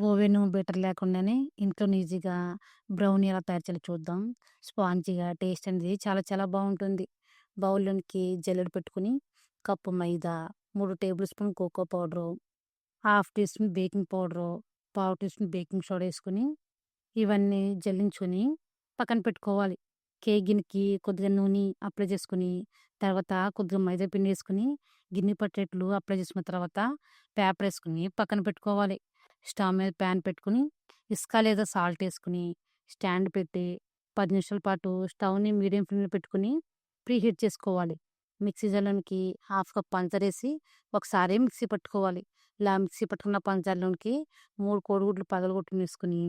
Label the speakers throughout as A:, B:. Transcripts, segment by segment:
A: Oven better లేకుండానే ఇంట్లోనే ఈజీగా బ్రౌనీ ఎలా తయారు చేయాలో చూద్దాం. స్పాంజీగా టేస్ట్ అనేది చాలా చాలా బాగుంటుంది బౌల్‌లోనికి జల్లెడ పెట్టుకొని, కప్పు మైదా, మూడు table spoon cocoa powder, half tea spoon baking powder, పావు టీ స్పూన్ బేకింగ్ సోడా వేసుకుని ఇవన్నీ జల్లించుకొని పక్కన పెట్టుకోవాలి. కేక్ గిన్నెకి కొద్దిగా నూనె అప్లై చేసుకొని, తర్వాత కొద్దిగా మైదా పిండి వేసుకుని గిన్నె పట్టేట్లు అప్లై చేసుకున్న తర్వాత పేపర్ వేసుకుని పక్కన పెట్టుకోవాలి. స్టవ్ మీద పాన్ పెట్టుకొని, ఇసుక లేదా సాల్ట్ వేసుకుని స్టాండ్ పెట్టి పది నిమిషాల పాటు స్టవ్‌ని మీడియం ఫ్లేమ్‌లో పెట్టుకొని ప్రీహీట్ చేసుకోవాలి. మిక్సీ జార్‌లోనికి హాఫ్ కప్ పంచదారేసి ఒకసారి మిక్సీ పట్టుకోవాలి. ఇలా మిక్సీ పట్టుకున్న పంచదారలోనికి మూడు కోడిగుడ్లు పగలగొట్టుకొని వేసుకొని,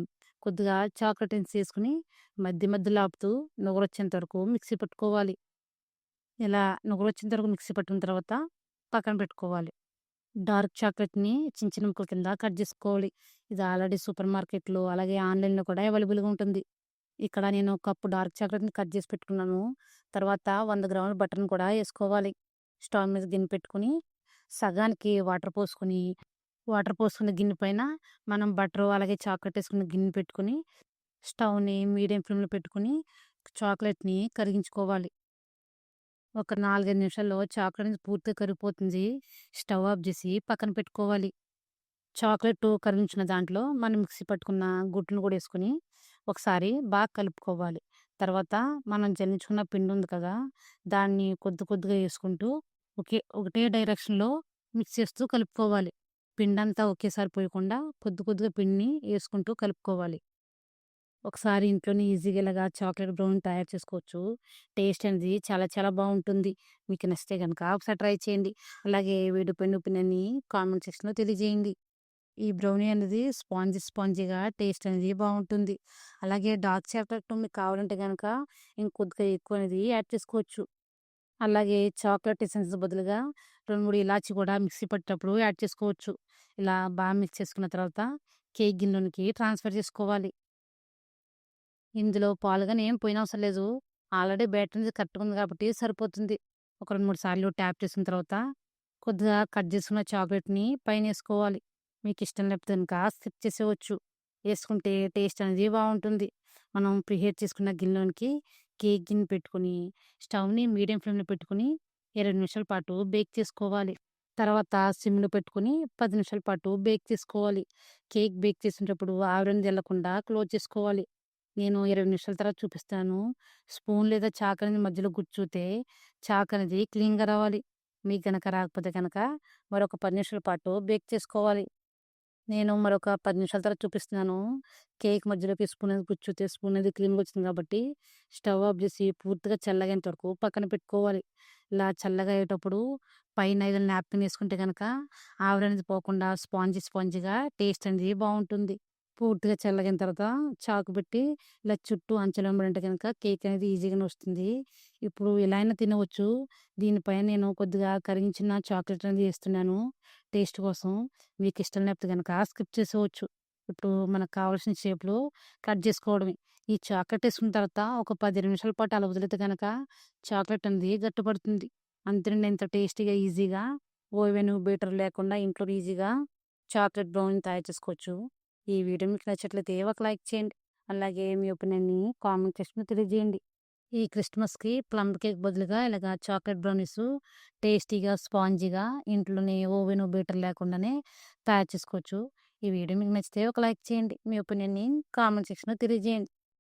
A: కొద్దిగా చాక్లెట్ వేసుకుని మధ్య మధ్యలో ఆపుతూ నురగొచ్చేంత వరకు మిక్సీ పట్టుకోవాలి. ఇలా నురగొచ్చేంత వరకు మిక్సీ పట్టుకున్న తర్వాత పక్కన పెట్టుకోవాలి. డార్క్ చాక్లెట్ని చిన్న చిన్న ముక్కల కింద కట్ చేసుకోవాలి. ఇది ఆల్రెడీ సూపర్ మార్కెట్‌లో అలాగే ఆన్‌లైన్‌లో కూడా అవైలబుల్‌గా ఉంటుంది. ఇక్కడ నేను కప్పు డార్క్ చాక్లెట్ని కట్ చేసి పెట్టుకున్నాను. తర్వాత 100 గ్రాముల బటర్‌ని కూడా వేసుకోవాలి స్టవ్ మీద గిన్నె పెట్టుకొని, సగానికి వాటర్ పోసుకొని, వాటర్ పోసుకున్న గిన్నె పైన మనం బటరు అలాగే చాక్లెట్ వేసుకున్న గిన్నె పెట్టుకొని, స్టవ్‌ని మీడియం ఫ్లేమ్‌లో పెట్టుకొని చాక్లెట్ని కరిగించుకోవాలి. ఒక 4, 5 నిమిషాల్లో చాక్లెట్ పూర్తిగా కరిగిపోతుంది. స్టవ్ ఆఫ్ చేసి పక్కన పెట్టుకోవాలి. చాక్లెట్ కరిగించిన దాంట్లో మనం మిక్సీ పట్టుకున్న గుడ్లను కూడా వేసుకుని ఒకసారి బాగా కలుపుకోవాలి. తర్వాత మనం జల్లించుకున్న పిండి ఉంది కదా! దాన్ని కొద్ది కొద్దిగా వేసుకుంటూ ఒకే ఒకటే డైరెక్షన్‌లో మిక్స్ చేస్తూ కలుపుకోవాలి. పిండంతా ఒకేసారి పోయకుండా కొద్ది కొద్దిగా పిండిని వేసుకుంటూ కలుపుకోవాలి. ఒకసారి ఇంట్లోనే ఈజీగా ఇలాగా చాక్లెట్ బ్రౌన్ తయారు చేసుకోవచ్చు. టేస్ట్ అనేది చాలా చాలా బాగుంటుంది మీకు నచ్చితే కనుక ఒకసారి ట్రై చేయండి. అలాగే వీడియో పైన ఒపీనియన్‌ని కామెంట్ సెక్షన్‌లో తెలియజేయండి. ఈ బ్రౌనీ అనేది స్పాంజీ స్పాంజీగా టేస్ట్ అనేది బాగుంటుంది అలాగే డార్క్ చాక్లెట్ మీకు కావాలంటే కనుక ఇంకొద్దిగా ఎక్కువ అనేది యాడ్ చేసుకోవచ్చు. అలాగే చాక్లెట్ ఎసెన్స్ బదులుగా రెండు మూడు ఇలాచి కూడా మిక్సీ పట్టేటప్పుడు యాడ్ చేసుకోవచ్చు. ఇలా బాగా మిక్స్ చేసుకున్న తర్వాత కేక్ గిన్నెలోనికి ట్రాన్స్‌ఫర్ చేసుకోవాలి. ఇందులో పాలుగానే ఏం ఏం పోయనవసరం లేదు. ఆల్రెడీ బ్యాటర్ అనేది కరెక్ట్‌గా ఉంది కాబట్టి సరిపోతుంది. ఒక 2, 3 సార్లు ట్యాప్ చేసిన తర్వాత కొద్దిగా కట్ చేసుకున్న చాక్లెట్ని పైన వేసుకోవాలి మీకు ఇష్టం లేకపోతే కనుక స్కిప్ చేసేయవచ్చు. వేసుకుంటే టేస్ట్ అనేది బాగుంటుంది మనం ప్రిహేర్ చేసుకున్న గిన్నెలోనికి కేక్ గిన్నె పెట్టుకొని, స్టవ్‌ని మీడియం ఫ్లేమ్‌లో పెట్టుకుని ఇరవై నిమిషాల పాటు బేక్ చేసుకోవాలి. తర్వాత సిమ్‌లో పెట్టుకొని పది నిమిషాల పాటు బేక్ చేసుకోవాలి. కేక్ బేక్ చేసినప్పుడు ఆవిరి తెల్లకుండా క్లోజ్ చేసుకోవాలి. నేను 20 నిమిషాల తర్వాత చూపిస్తాను. స్పూన్ లేదా చాకు అనేది మధ్యలో గుచ్చుతే చాకు అనేది క్లీన్‌గా రావాలి. మీకు గనక రాకపోతే గనక మరొక 10 నిమిషాల పాటు బేక్ చేసుకోవాలి. నేను మరొక 10 నిమిషాల తర్వాత చూపిస్తున్నాను. కేక్ మధ్యలోకి స్పూన్ అనేది గుచ్చుతే స్పూన్ అనేది క్లీన్‌గా వచ్చింది కాబట్టి స్టవ్ ఆఫ్ చేసి పూర్తిగా చల్లగయ్యేంత వరకు పక్కన పెట్టుకోవాలి. ఇలా చల్లగా అయ్యేటప్పుడు పైన ఏదైనా నాప్కిన్ వేసుకుంటే గనక ఆవిరి అనేది పోకుండా స్పాంజీ స్పాంజీగా టేస్ట్ అనేది బావుంటుంది. పూర్తిగా చల్లగిన తర్వాత చాకు పెట్టి ఇలా చుట్టూ అంచులు వెంబడంటే కనుక కేక్ అనేది ఈజీగానే వస్తుంది. ఇప్పుడు ఎలా అయినా తినవచ్చు. దీనిపైన నేను కొద్దిగా కరిగించిన చాక్లెట్ అనేది వేస్తున్నాను టేస్ట్ కోసం. మీకు ఇష్టం లేకపోతే కనుక స్కిప్ చేసేవచ్చు ఇప్పుడు మనకు కావాల్సిన షేప్‌లో కట్ చేసుకోవడమే. ఈ చాక్లెట్ వేసుకున్న తర్వాత ఒక 10 నిమిషాల పాటు అలా వదిలితే కనుక చాక్లెట్ అనేది గట్టిపడుతుంది. అంతేనండి ఇంత టేస్టీగా ఈజీగా ఓవెన్ బీటర్ లేకుండా ఇంట్లో ఈజీగా చాక్లెట్ బ్రౌన్ తయారు చేసుకోవచ్చు. ఈ వీడియో మీకు నచ్చట్లయితే ఒక లైక్ చేయండి. అలాగే మీ ఒపీనియన్‌ని కామెంట్ సెక్షన్‌లో తెలియజేయండి. ఈ క్రిస్మస్‌కి ప్లమ్ కేక్ బదులుగా ఇలాగ చాక్లెట్ బ్రౌనీస్ టేస్టీగా, స్పాంజీగా ఇంట్లోనే ఓవెన్ బీటర్ లేకుండానే తయారు చేసుకోవచ్చు. ఈ వీడియో మీకు నచ్చితే ఒక లైక్ చేయండి. మీ ఒపీనియన్‌ని కామెంట్ సెక్షన్‌లో తెలియజేయండి.